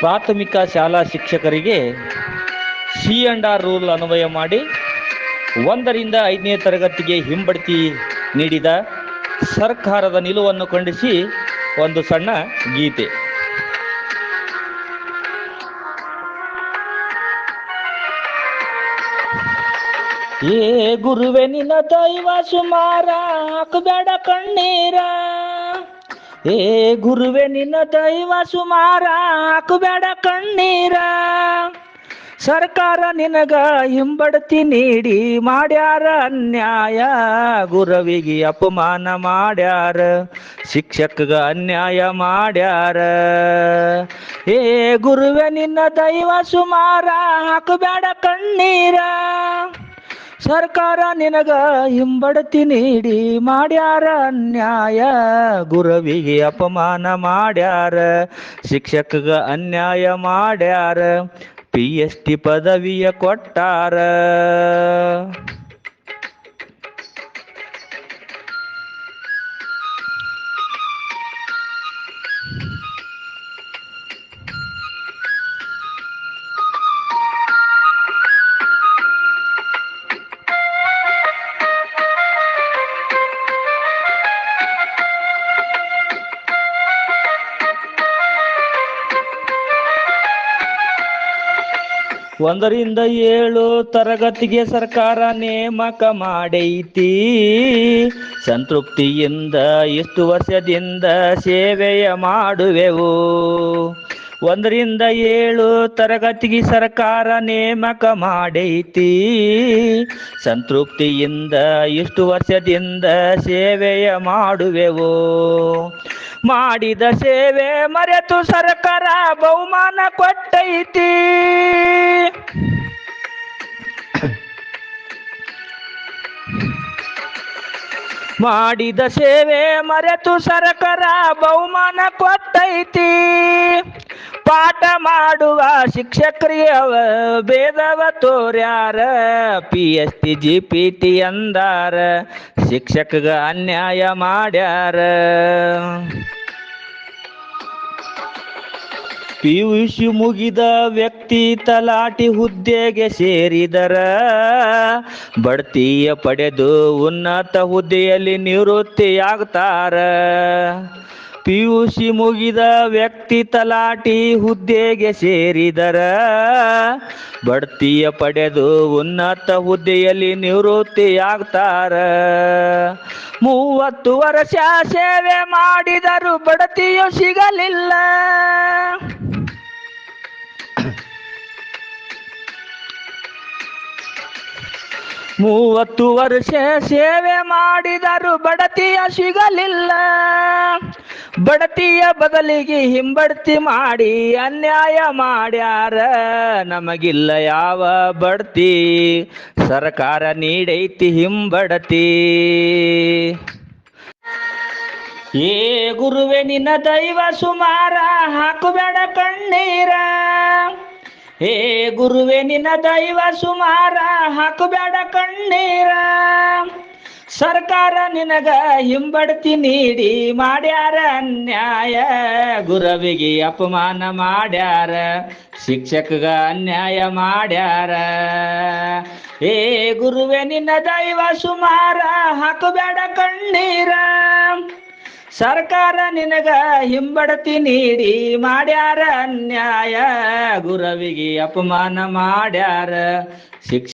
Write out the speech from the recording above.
ಪ್ರಾಥಮಿಕ ಶಾಲಾ ಶಿಕ್ಷಕರಿಗೆ ಸಿ ಅಂಡ್ ಆರ್ ರೂಲ್ ಅನ್ವಯ ಮಾಡಿ ಒಂದರಿಂದ ಐದನೇ ತರಗತಿಗೆ ಹಿಂಬಡ್ತಿ ನೀಡಿದ ಸರ್ಕಾರದ ನಿಲುವನ್ನು ಖಂಡಿಸಿ ಒಂದು ಸಣ್ಣ ಗೀತೆ. ಏ ಗುರುವೆ ನಿನ್ನ ದೈವ ಸುಮಾರ ಹಾಕಬೇಡ ಕಣ್ಣೀರ. ಏ ಗುರುವೆ, ನಿನ್ನ ದೈವ ಸುಮಾರ ಹಾಕಬೇಡ ಕಣ್ಣೀರ. ಸರ್ಕಾರ ನಿನಗ ಹಿಂಬಡ್ತಿ ನೀಡಿ ಮಾಡ್ಯಾರ ಅನ್ಯಾಯ. ಗುರವಿಗೆ ಅಪಮಾನ ಮಾಡ್ಯಾರ, ಶಿಕ್ಷಕಗ ಅನ್ಯಾಯ ಮಾಡ್ಯಾರ. ಏ ಗುರುವೆ, ನಿನ್ನ ದೈವ ಸುಮಾರ ಹಾಕಬೇಡ ಕಣ್ಣೀರ. ಸರ್ಕಾರ ನಿನಗ ಹಿಂಬಡತಿ ನೀಡಿ ಮಾಡ್ಯಾರ ಅನ್ಯಾಯ. ಗುರವಿಗೆ ಅಪಮಾನ ಮಾಡ್ಯಾರ, ಶಿಕ್ಷಕಗ ಅನ್ಯಾಯ ಮಾಡ್ಯಾರ ಪಿ ಎಸ್ ಡಿ ಪದವಿಯ ಕೊಟ್ಟಾರ. ಒಂದರಿಂದ ಏಳು ತರಗತಿಗೆ ಸರ್ಕಾರ ನೇಮಕ ಮಾಡೈತಿ. ಸಂತೃಪ್ತಿಯಿಂದ ಇಷ್ಟು ವರ್ಷದಿಂದ ಸೇವೆಯ ಮಾಡುವೆವು. ಒಂದರಿಂದ ಏಳು ತರಗತಿಗೆ ಸರ್ಕಾರ ನೇಮಕ ಮಾಡೈತಿ. ಸಂತೃಪ್ತಿಯಿಂದ ಇಷ್ಟು ವರ್ಷದಿಂದ ಸೇವೆಯ ಮಾಡುವೆವು. ಮಾಡಿದ ಸೇವೆ ಮರೆತು ಸರ್ಕಾರ ಬಹುಮಾನ ಕೊಟ್ಟೈತಿ. ಮಾಡಿದ ಸೇವೆ ಮರೆತು ಸರ್ಕಾರ ಬಹುಮಾನ ಕೊಟ್ಟೈತಿ ಪಾಠ ಮಾಡುವ ಶಿಕ್ಷಕ್ರಿಯ ಭೇದವ ತೋರ್ಯಾರ. P S T G P T ಅಂದಾರ. ಶಿಕ್ಷಕಗ ಅನ್ಯಾಯ ಮಾಡ್ಯಾರ. ಪಿ ಯು ಸಿ ಮುಗಿದ ವ್ಯಕ್ತಿ ತಲಾಟಿ ಹುದ್ದೆಗೆ ಸೇರಿದರ. ಬಡ್ತಿಯ ಪಡೆದು ಉನ್ನತ ಹುದ್ದೆಯಲ್ಲಿ ನಿವೃತ್ತಿಯಾಗ್ತಾರ. ಪಿ ಯು ಸಿ ಮುಗಿದ ವ್ಯಕ್ತಿ ತಲಾಟಿ ಹುದ್ದೆಗೆ ಸೇರಿದರ. ಬಡ್ತಿಯ ಪಡೆದು ಉನ್ನತ ಹುದ್ದೆಯಲ್ಲಿ ನಿವೃತ್ತಿಯಾಗ್ತಾರ. ಮೂವತ್ತು ವರ್ಷ ಸೇವೆ ಮಾಡಿದರೂ ಬಡತಿಯು ಸಿಗಲಿಲ್ಲ. ಮೂವತ್ತು ವರ್ಷ ಸೇವೆ ಮಾಡಿದರು ಬಡತಿಯ ಸಿಗಲಿಲ್ಲ. ಬಡತಿಯ ಬದಲಿಗೆ ಹಿಂಬಡ್ತಿ ಮಾಡಿ ಅನ್ಯಾಯ ಮಾಡ್ಯಾರ. ನಮಗಿಲ್ಲ ಯಾವ ಬಡ್ತಿ? ಸರ್ಕಾರ ನೀಡೈತಿ ಹಿಂಬಡತಿ. ಏ ಗುರುವೆ, ನಿನ್ನ ದೈವ ಸುಮಾರ ಹಾಕುಬೇಡ ಕಣ್ಣೀರ. ಏ ಗುರುವೆ, ನಿನ್ನ ದೈವ ಸುಮಾರ ಹಾಕಬೇಡ ಕಣ್ಣೀರ. ಸರ್ಕಾರ ನಿನಗ ಹಿಂಬಡ್ತಿ ನೀಡಿ ಮಾಡ್ಯಾರ ಅನ್ಯಾಯ. ಗುರವಿಗೆ ಅಪಮಾನ ಮಾಡ್ಯಾರ, ಶಿಕ್ಷಕಗ ಅನ್ಯಾಯ ಮಾಡ್ಯಾರ. ಏ ಗುರುವೆ, ನಿನ್ನ ದೈವ ಸುಮಾರ ಹಾಕಬೇಡ ಕಣ್ಣೀರ. ಸರ್ಕಾರ ನಿನಗ ಹಿಂಬಡತಿ ನೀಡಿ ಮಾಡ್ಯಾರ ಅನ್ಯಾಯ. ಗುರವಿಗೆ ಅಪಮಾನ ಮಾಡ್ಯಾರ. ಶಿಕ್ಷ